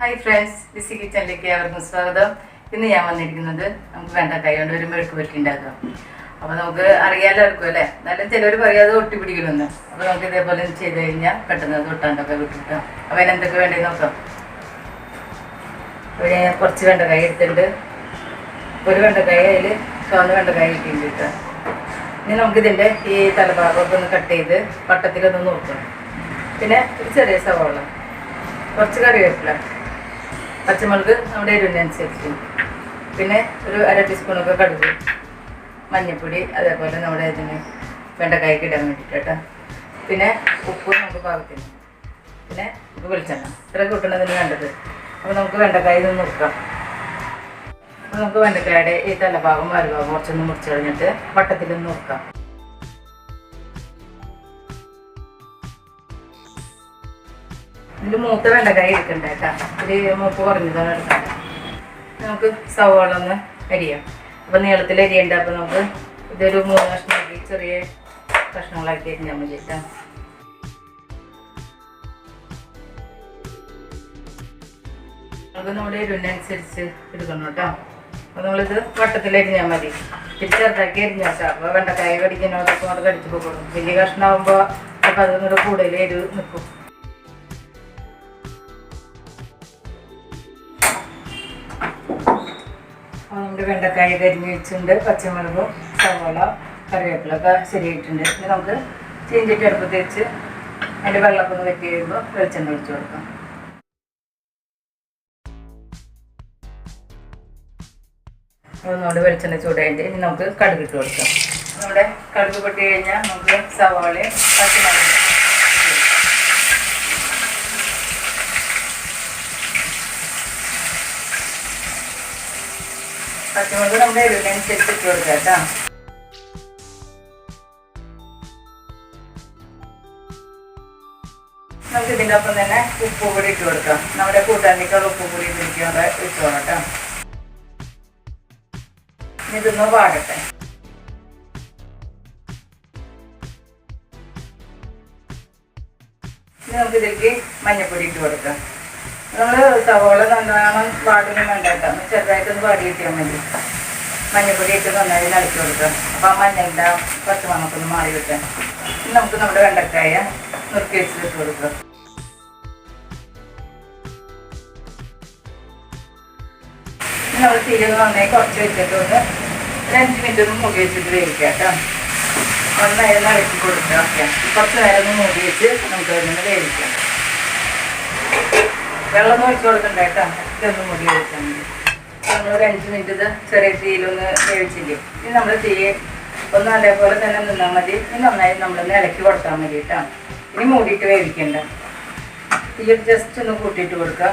Hi friends BC കിച്ചണിലേക്ക് ഏവർക്കും സ്വാഗതം. ഇന്ന് ഞാൻ വന്നിരിക്കുന്നത് നമുക്ക് വേണ്ട കൈ കൊണ്ട് ഒരു മെഴുക്ക് പുരട്ടി ഉണ്ടാക്കാം. അപ്പോൾ നമുക്ക് അറിയാലോ എടുക്കും അല്ലേ? എന്നാലും ചിലർ പറയാതെ ഒട്ടി പിടിക്കണമെന്ന് അപ്പോൾ നമുക്ക് ഇതേപോലെ ചെയ്ത് കഴിഞ്ഞാൽ പെട്ടെന്ന് അത് ഒട്ടാണ്ടൊക്കെ വിട്ടിട്ടാം അപ്പോൾ അതിനെന്തൊക്കെ വേണ്ടി നോക്കാം. അപ്പോൾ ഞാൻ കുറച്ച് വെണ്ടക്കായ എടുത്തിട്ടുണ്ട്. ഒരു വെണ്ടക്കായ അതിൽ ചുവന്ന വെണ്ടക്കായ കിട്ടിയിട്ടുണ്ട് കേട്ടോ. ഇനി നമുക്കിതിന്റെ ഈ തലഭാഗമൊക്കെ ഒന്ന് കട്ട് ചെയ്ത് വട്ടത്തിലൊന്ന് നോക്കണം പിന്നെ ഒരു ചെറിയ സവാള. കുറച്ച് കറിവേപ്പില. പച്ചമുളക് നമ്മുടെ എരിവിനനുസരിച്ച് പിന്നെ ഒരു അര ടീസ്പൂണൊക്കെ കടുക് മഞ്ഞൾപ്പൊടി അതേപോലെ നമ്മുടെ ഇതിന് വെണ്ടക്കായ്ക്ക് ഇടാൻ വേണ്ടിയിട്ട് കേട്ടോ പിന്നെ ഉപ്പ് നമുക്ക് പാകത്തിന്. പിന്നെ നമുക്ക് വെളിച്ചെണ്ണ. ഇത്ര കൂട്ടണതിന് വേണ്ടത്. അപ്പോൾ നമുക്ക് വെണ്ടക്കായ ഇതൊന്ന് നോക്കാം അപ്പോൾ നമുക്ക് വെണ്ടക്കായുടെ ഈ തലഭാഗം വരുഭാഗം കുറച്ചൊന്ന് മുറിച്ച് കഴിഞ്ഞിട്ട് വട്ടത്തിലൊന്ന് നോക്കാം ഇതിൽ മൂത്ത വെണ്ടക്കായ എടുക്കണ്ട കേട്ടോ. ഒരു മൂപ്പ് കുറഞ്ഞതാണ് എടുക്കണ്ട നമുക്ക് സവോള ഒന്ന് അരിയാം. അപ്പം നീളത്തിൽ അരിയണ്ട. അപ്പം നമുക്ക് ഇതൊരു മൂന്ന് കഷ്ണമാക്കി ചെറിയ കഷ്ണങ്ങളാക്കി അരിഞ്ഞാൽ മതി കേട്ടോ. നമുക്ക് നമ്മുടെ എരിവിനനുസരിച്ച് എടുക്കണം കേട്ടോ. അപ്പോൾ നമ്മളിത് വട്ടത്തിൽ അരിഞ്ഞാൽ മതി. ഇത്തിരി ചെറുതാക്കി അരിഞ്ഞാൽ കേട്ടോ അപ്പോൾ വെണ്ടക്കായ കടിക്കുന്നതൊക്കെ കൊണ്ട് കടിച്ചു പോകും വലിയ കഷ്ണമാകുമ്പോൾ അപ്പോൾ അതൊന്നും കൂടെ കൂടുതൽ എരിവ് നിൽക്കും നമ്മുടെ വെണ്ടക്കായ കരിഞ്ഞ് വെച്ചിട്ടുണ്ട് പച്ചമുളകും സവോള കറിവേപ്പിലൊക്കെ ശരിയായിട്ടുണ്ട്. ഇനി നമുക്ക് ചീഞ്ചിട്ട് അടുപ്പത്ത് വെച്ച് അതിന്റെ വെള്ളമൊക്കെ ഒന്ന് വെട്ടി കഴിയുമ്പോൾ വെളിച്ചെണ്ണ ഒഴിച്ചു കൊടുക്കാം. ഒന്നുകൊണ്ട് വെളിച്ചെണ്ണ ചൂടായിട്ട് ഇനി നമുക്ക് കടുക് ഇട്ട് കൊടുക്കാം. നമ്മുടെ കടുക് പൊട്ടി കഴിഞ്ഞാൽ നമുക്ക് സവാളയും പച്ചമുളകും പച്ചമുളക് ഇട്ട് നമുക്ക് ഇതിന്റെ ഒപ്പം തന്നെ ഉപ്പ് കൂടി ഇട്ട് കൊടുക്കാം. നമ്മുടെ കൂട്ടാനിക്കുള്ള ഉപ്പ് കൂടി പിടിക്കാതെ ഇട്ടോണം കേട്ടോ. ഇതൊന്ന് വാടട്ടെ. ഇനി നമുക്ക് ഇതിലേക്ക് മഞ്ഞപ്പൊടി ഇട്ട് കൊടുക്കാം. നമ്മൾ സവോള നല്ലോണം വാടിനും വേണ്ട കേട്ടോ ചെറുതായിട്ടൊന്ന് വാടി കിട്ടിയാൽ മതി. മഞ്ഞപ്പൊടി ഇട്ട് നന്നായി നിലക്കി കൊടുക്കാം. അപ്പം ആ മഞ്ഞളുടെ പച്ചമണക്കൊന്ന് മാറി കിട്ടാൻ ഇനി നമുക്ക് നമ്മുടെ വെണ്ടക്കായ നുറുക്കി വെച്ചിട്ട് ഇട്ട് കൊടുക്കാം. നമ്മൾ തീരുന്ന നന്നായി കുറച്ച് വെച്ചിട്ട് ഒന്ന് ഒരു അഞ്ച് മിനിറ്റ് ഒന്ന് മൂടി വെച്ചിട്ട് വേവിക്കാം കേട്ടോ. നന്നായി ഇളക്കി കൊടുക്കാം. ഓക്കെ കുറച്ച് നേരം ഒന്ന് മൂടി വെച്ച് നമുക്ക് അതൊന്ന് വേവിക്കാം. വെള്ളം ഒഴിച്ചു കൊടുക്കണ്ട കേട്ടോ. ഇതൊന്ന് മുടി വെച്ചാൽ മതി. അഞ്ച് മിനിറ്റ് ഇത് ചെറിയ തീയിലൊന്ന് വേവിച്ചില്ലേ? ഇനി നമ്മൾ തീയെ ഒന്ന് അതേപോലെ തന്നെ നിന്നാൽ മതി. ഇനി നന്നായി നമ്മളൊന്ന് ഇളക്കി കൊടുത്താൽ മതി കേട്ടോ. ഇനി മൂടിയിട്ട് വേവിക്കണ്ട. തീ ജസ്റ്റ് ഒന്ന് കൂട്ടിയിട്ട് കൊടുക്കുക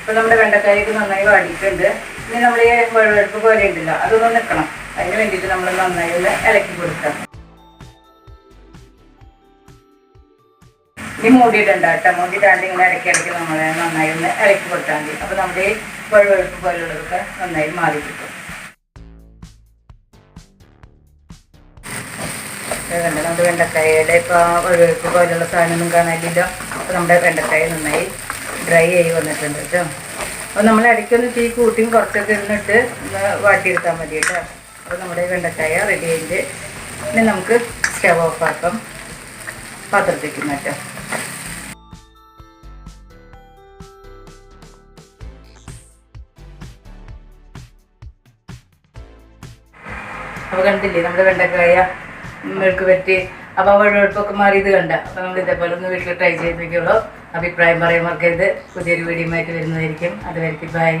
ഇപ്പം നമ്മുടെ വെണ്ടക്കായൊക്കെ നന്നായി വാടിയിട്ടുണ്ട്. ഇനി നമ്മൾ ഈ വെള്ളമെടുപ്പ് പോലെ ഉണ്ടല്ലോ അതൊന്ന് നിൽക്കണം അതിന് വേണ്ടിയിട്ട് നമ്മൾ നന്നായി ഒന്ന് ഇളക്കി കൊടുക്കാം. ഇനി മൂടിയിട്ടുണ്ട് കേട്ടോ. മൂടിയിട്ടാണ്ട് ഇങ്ങനെ ഇടയ്ക്ക് ഇടയ്ക്ക് നമ്മൾ നന്നായി ഒന്ന് ഇളക്കി കൊടുത്താൽ മതി. അപ്പോൾ നമ്മുടെ വഴുവഴുപ്പ് പോലുള്ളതൊക്കെ നന്നായി മാറി കിട്ടും. നമ്മുടെ വെണ്ടക്കായയുടെ ഇപ്പോൾ വഴുവഴുപ്പ് പോലുള്ള സാധനമൊന്നും കാണാനില്ല അപ്പോൾ നമ്മുടെ വെണ്ടക്കായ നന്നായി ഡ്രൈ ആയി വന്നിട്ടുണ്ട് കേട്ടോ. അപ്പോൾ നമ്മൾ ഇടയ്ക്കൊന്ന് തീ കൂട്ടിയും കുറച്ചൊക്കെ ഇരുന്നിട്ട് ഒന്ന് വാട്ടിയെടുത്താൽ മതി കേട്ടോ. അപ്പോൾ നമ്മുടെ വെണ്ടക്കായ റെഡി ആയിട്ട് ഇനി നമുക്ക് സ്റ്റവ് ഓഫ് ആക്കാം. പാത്രത്തേക്ക് മാറ്റാം. അപ്പോൾ കണ്ടില്ലേ നമ്മുടെ വെണ്ടക്കായ മെഴുക്ക് പറ്റി. അപ്പോൾ വഴുവഴുപ്പൊക്കെ മാറിയത് കണ്ട. അപ്പോൾ നമ്മൾ ഇതേപോലെ ഒന്ന് വീട്ടിൽ ട്രൈ ചെയ്ത് അഭിപ്രായം പറയാൻ മറക്കരുത്. പുതിയൊരു വീഡിയോ ആയിട്ട് വരുന്നതായിരിക്കും. അതുവരെ ബൈ